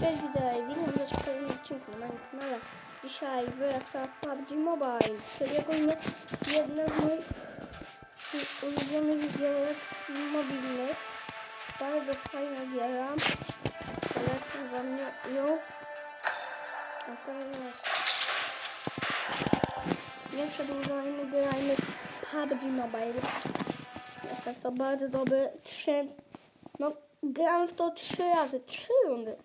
Cześć widzowie, witam was w kolejnym odcinku na moim kanale. Dzisiaj wraca PUBG Mobile, ogólnie jedna z moich ulubionych gierek mobilnych. Bardzo fajna giera. Polecam wam ją. A to jest... Nie przedłużajmy, grajmy PUBG Mobile. Jest to bardzo dobry, trzy... No, gram w to trzy razy, trzy rundy.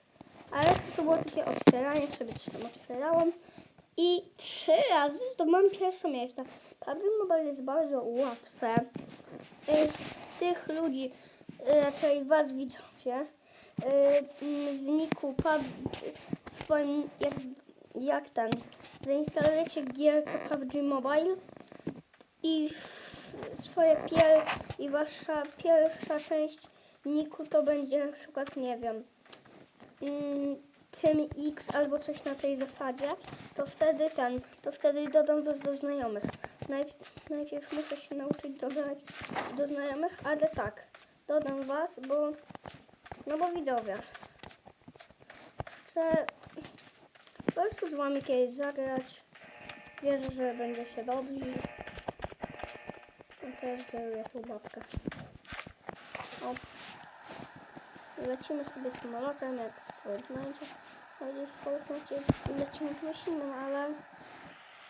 A to było takie otwieranie, sobie coś tam otwierałam. I trzy razy zdobyłam pierwsze miejsce. PUBG Mobile jest bardzo łatwe. Y, tych ludzi, y, raczej was widzowie, y, w niku w swoim, jak, jak ten, zainstalujecie gierkę PUBG Mobile i swoje pier i wasza pierwsza część niku to będzie na przykład, nie wiem, mm, tym X albo coś na tej zasadzie, to wtedy ten, to wtedy dodam was do znajomych. Najpierw, najpierw muszę się nauczyć dodawać do znajomych, ale tak, dodam was, bo, no bo widzowie, chcę po prostu z wami kiedyś zagrać. Wierzę, że będzie się dobrze. A teraz zeruję tą babkę. O. Lecimy sobie samolotem, jak Fortnite. Ale w Fortnite lecimy innym, ale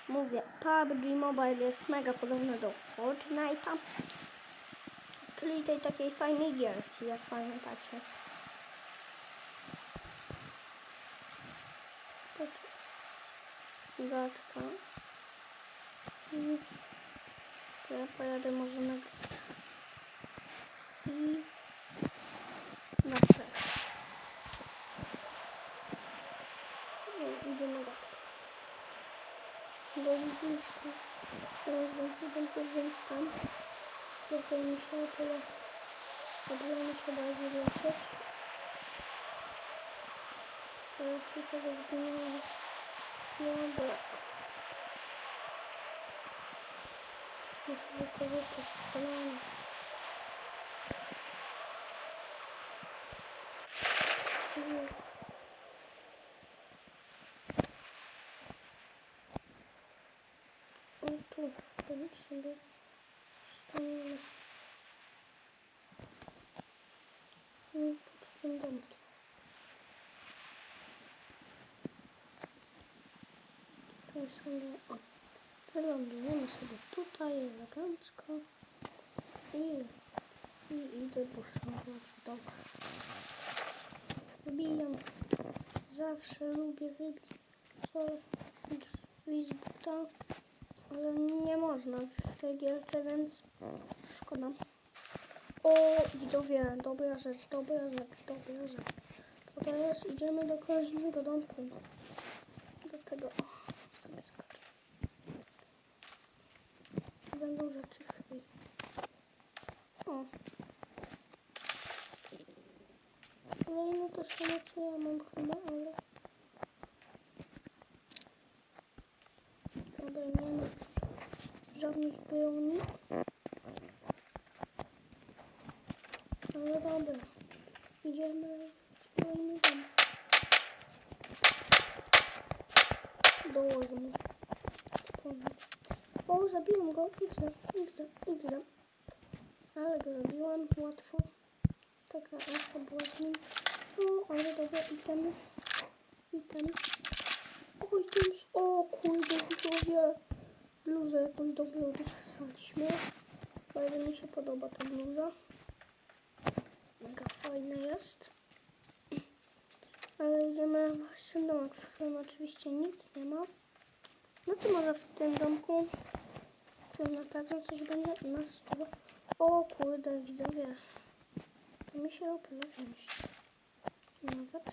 mówię, PUBG Mobile jest mega podobny do Fortnite'a. Czyli tej takiej fajnej gierki, jak pamiętacie. Tak. Gadka. I to ja pojadę może na gadkę. I na stres. No, idę na gadkę. Bo blisko. Teraz będzie ten więc tam. Lepiej mi się tyle. Mi się bardziej więcej. Ale zginęło. No bo muszę wykorzystać spalanie. Mm. O tu, to nic sobie stanęło. I pod tym domkiem. Tutaj sobie, o, wylądujemy sobie tutaj elegancko i, i idę poszanować dom. Wbijam, zawsze lubię wybić drzwi z buta, ale nie można w tej gierce, więc szkoda. O, widzowie, dobra rzecz, dobra rzecz, dobra rzecz. To teraz idziemy do kolejnego domku. Do tego, o, sobie skoczę. Będą rzeczy free. O. Kolejne to samo co ja mam chyba, ale... Dobra, nie ma żadnych broni. Ale dobra. Idziemy w kolejny dom. Dołożę mu. O, zabiłem go. XD, XD, XD. Ale go zabiłam łatwo. Taka asa była z nim. O, ale dobra, itemy. Items. O, kurde, widzowie. Bluzę jakąś dobrą dostaliśmy. Bardzo mi się podoba ta bluza. Mega fajna jest. Ale idziemy właśnie do domek, w którym oczywiście nic nie ma. No to może w tym domku, w tym na pewno coś będzie stole. O kurde, widzowie. To mi się opyla wziąć. Nawet.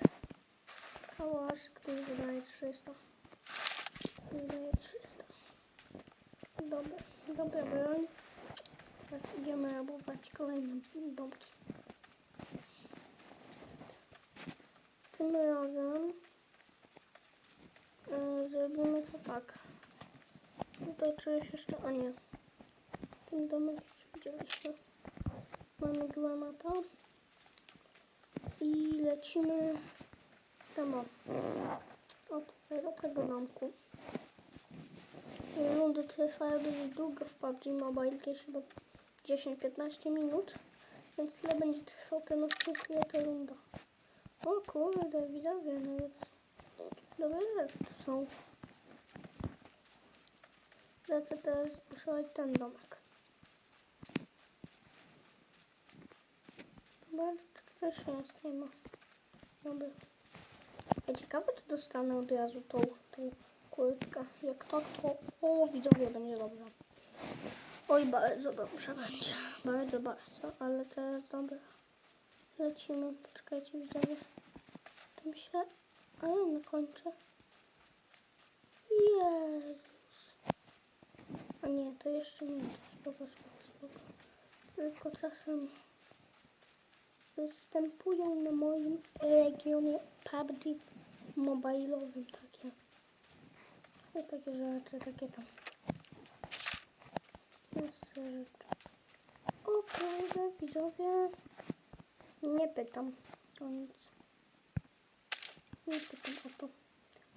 Kałasz, który zadaje 300. Zadaje 300. Dobra, dobra broń. Teraz idziemy rabować kolejne domki. Tym razem e, zrobimy to tak. Tutaj czuję jeszcze, a nie. Ten domek już widzieliśmy. Mamy granata. I lecimy jestem o, o tutaj do tego domku. Rundy trwają dość długo w PUBG Mobile, jakieś chyba 10-15 minut. Więc tyle będzie trwał ten odcinek i ta runda. O kurde, widzowie, nawet dobre rzeczy są. Lecę teraz szukać ten domek. Zobacz, czy ktoś jest, nie ma. Dobra. Ciekawe, czy dostanę od razu tą, tą kurtkę. Jak tak, to o, widzowie, będzie dobrze. Oj, bardzo dobrze będzie. Bardzo, bardzo. Ale teraz dobra. Lecimy. Poczekajcie, widzowie. Tam się... Ale nie kończę. Jezus. A nie, to jeszcze nie. To spoko, spoko, spoko. Tylko czasem występują na moim regionie PUBG mobilowym takie. I takie rzeczy, takie tam. Jest rzeczy. O kurde, widzowie. Nie pytam o nic. Nie pytam o to,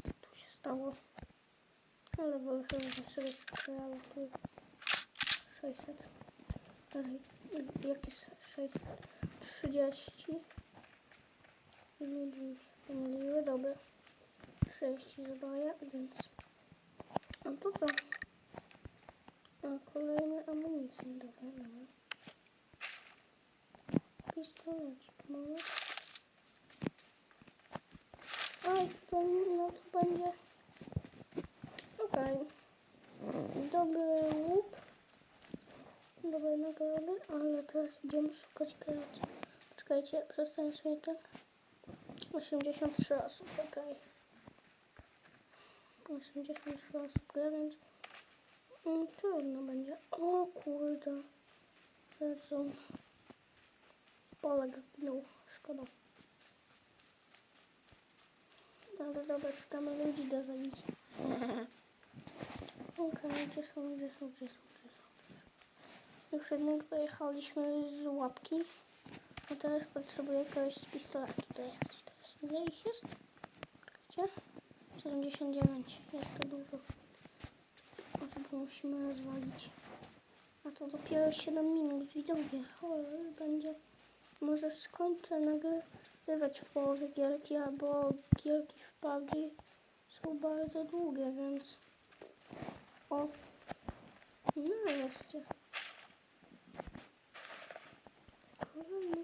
co tu się stało. Ale wolę chyba, sobie skrała tu 600. Ale jakie 600? 30. Pomyliły, pomyliły, dobra. 6 zadaję, więc... A to co? A kolejne amunicje, dobra, dobra. Pistolecik mamy. Oj, to, no to będzie... Okej. Dobry łup. Dobre nagrody, ale teraz idziemy szukać graczy. Czekajcie, przestań sobie tak. 83 osób, okej. 83 osób gra, więc mm, trudno będzie. O kurde. Lecą. Polak zginął. Szkoda. Dobra, dobra, szukamy ludzi do zabicia. Okej, gdzie są, gdzie są, gdzie są, gdzie są? Już jednego pojechaliśmy z łapki. A teraz potrzebuję kogoś z pistoletu dojechać. Teraz ile ich jest? Gdzie? 79. Jest to dużo. Osób musimy rozwalić. A to dopiero 7 minut. Widzowie, cholera, będzie. Może skończę nagrywać w połowie gierki, albo gierki w PUBG są bardzo długie, więc... O! No jeszcze. Kolejny.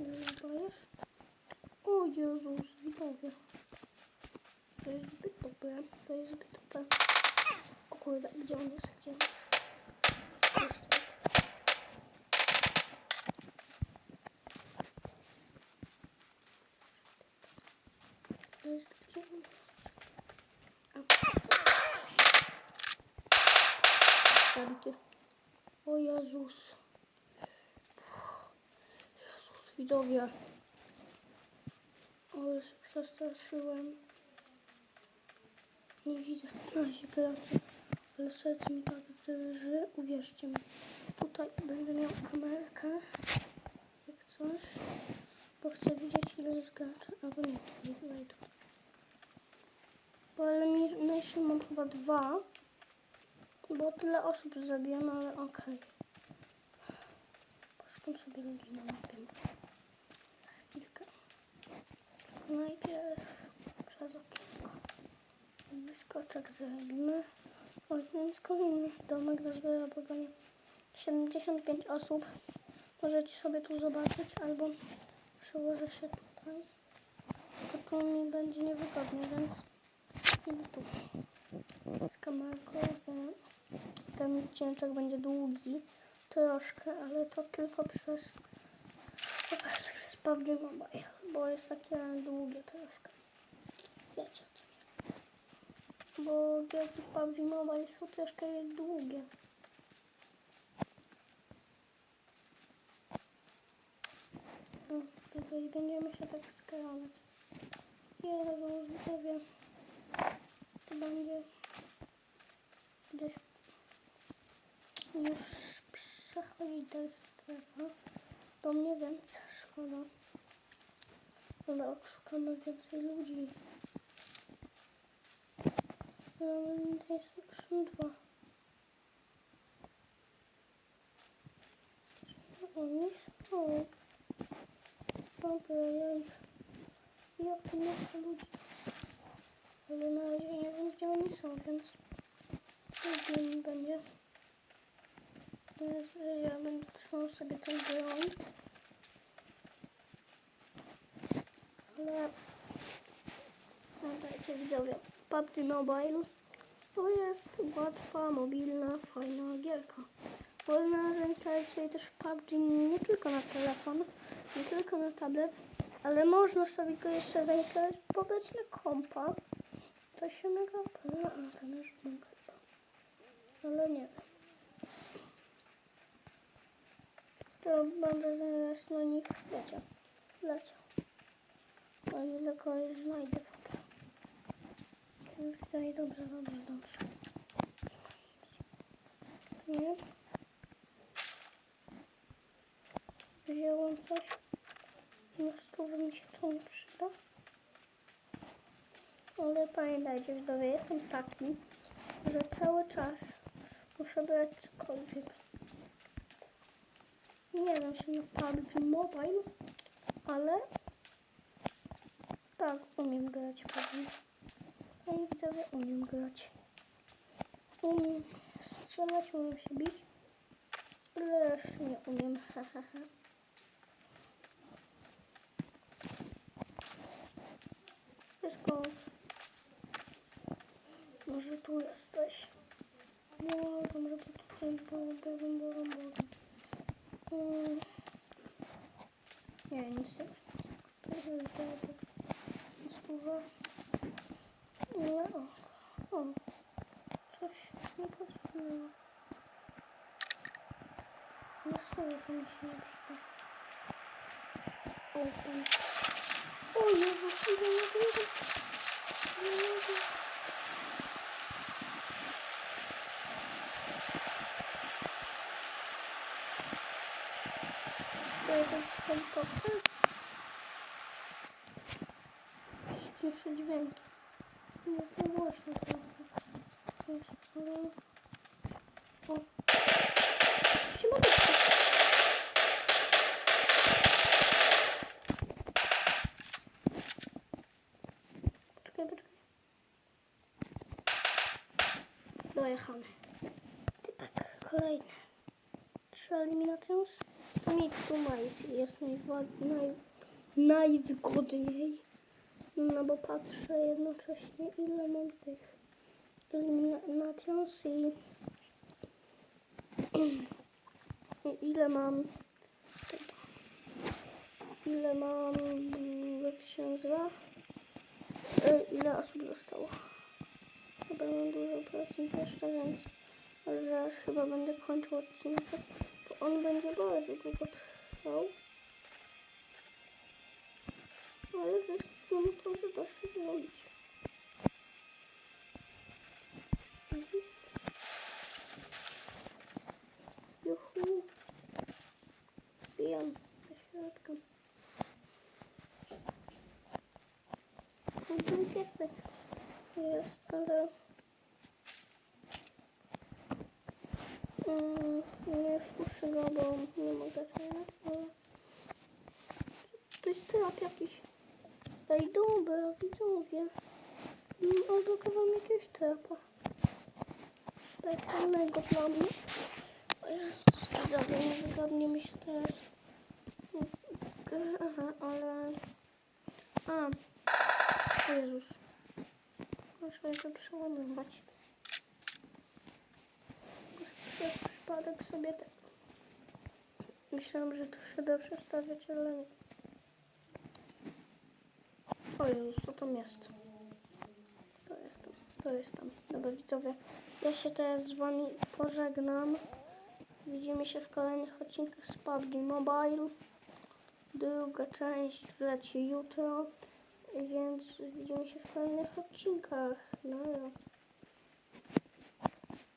Już dajesz? O Jezus, widzowie. To jest zbyt dobre. To jest zbyt dobre. O kurde, gdzie on jest? Gdzie on jest? To jest? A. O Jezus. Jezus, widzowie. Ale się przestraszyłem. Nie widzę na razie graczy. Ale serce mi tak drży. Uwierzcie mi. Tutaj będę miał kamerkę. Jak coś. Bo chcę widzieć ile jest graczy. Albo nie, tutaj, tutaj, tutaj. Bo elimination mam chyba dwa. Bo tyle osób zabiłem, ale okej. Poszukam sobie ludzi na mapie. Najpierw przez okienko. Wyskoczek zrobimy. Oj, więc kolejny domek do zbiorowania. 75 osób. Możecie sobie tu zobaczyć, albo przełożę się tutaj. To tu mi będzie niewygodnie, więc idę tu. Z kamerką. Ten cięczek będzie długi. Troszkę, ale to tylko przez... Po prostu przez PUBG Mobile, bo jest takie długie troszkę. Wiecie co. Bo gierki w PUBG Mobile są troszkę długie. No, tutaj będziemy się tak skralać. Jezu, widzowie. To będzie gdzieś już przechodzi ta strefa do mnie, więc szkoda. Ale odszukamy więcej ludzi. Są dwa. Gdzie Oni są. Dobra, ja ich... Ja tu jeszcze ludzi. Ale na razie nie wiem gdzie oni są, więc... Trudno mi będzie. Ja będę trzymał sobie ten broń. Ale pamiętajcie widzowie, PUBG Mobile to jest łatwa, mobilna, fajna gierka. Można zainstalować też PUBG nie tylko na telefon, nie tylko na tablet, ale można sobie go jeszcze zainstalować, pobrać na kompa. To się mega opłaca, a to już chyba. Ale nie wiem. To będę zaraz na nich leciał. Leciał. O ile kogoś znajdę. Już tutaj dobrze, dobrze, dobrze. Nie? Wzięłam coś. Na stówę mi się to nie przyda. Ale pamiętajcie, widzowie, jestem taki, że cały czas muszę brać cokolwiek. Nie wiem, czy na PUBG Mobile, ale tak, umiem grać pewnie. Ja i widzowie umiem grać. Umiem strzelać, umiem się bić. Jeszcze nie umiem. ha, ha, ha. Wszystko. Może tu jesteś. No, dobrze, to tu coś było, było, było, było. Mm. Nie, nic nie. Trochę widzę, słowa. Nie, o, o, coś nie pasuje. No stoi, to mi się nie przyda. O, pan. O Jezus, ile mogę, ile, ile mogę. Czy to jest jakiś Ściszę dźwięki. Nie, to głośno trochę. Jest. O. Siemaneczko. Poczekaj, poczekaj. Dojechamy. Typek kolejny. Trzy eliminacje. Mi tu majs jest najwa- naj, najwygodniej. No bo patrzę jednocześnie ile mam tych eliminations i ile mam ile mam jak się nazywa? E, ile osób zostało? Chyba mam dużo procent jeszcze więc ale zaraz chyba będę kończył odcinek bo on będzie bardzo długo trwał ale zyskujemy to, że da się zrobić Mhm. Juhu. Wbijam do środka. Piesek jest, ale mm, nie wpuszczę go, bo nie mogę teraz, ale to jest trap jakiś. Ej, dobra, widzowie. Mm, Odblokowałam jakiegoś trapa. Specjalnego dla mnie. O Jezus, widzowie, nie wygodnie mi się teraz. Aha, ale... A. Jezus. Muszę to przełamywać. Przez przypadek sobie tak... Myślałam, że to się da przestawiać, ale nie. O Jezus, to tam jest. To jestem. To jestem. Dobra, widzowie. Ja się teraz z wami pożegnam. Widzimy się w kolejnych odcinkach z PUBG Mobile. Druga część wleci jutro, więc widzimy się w kolejnych odcinkach. No,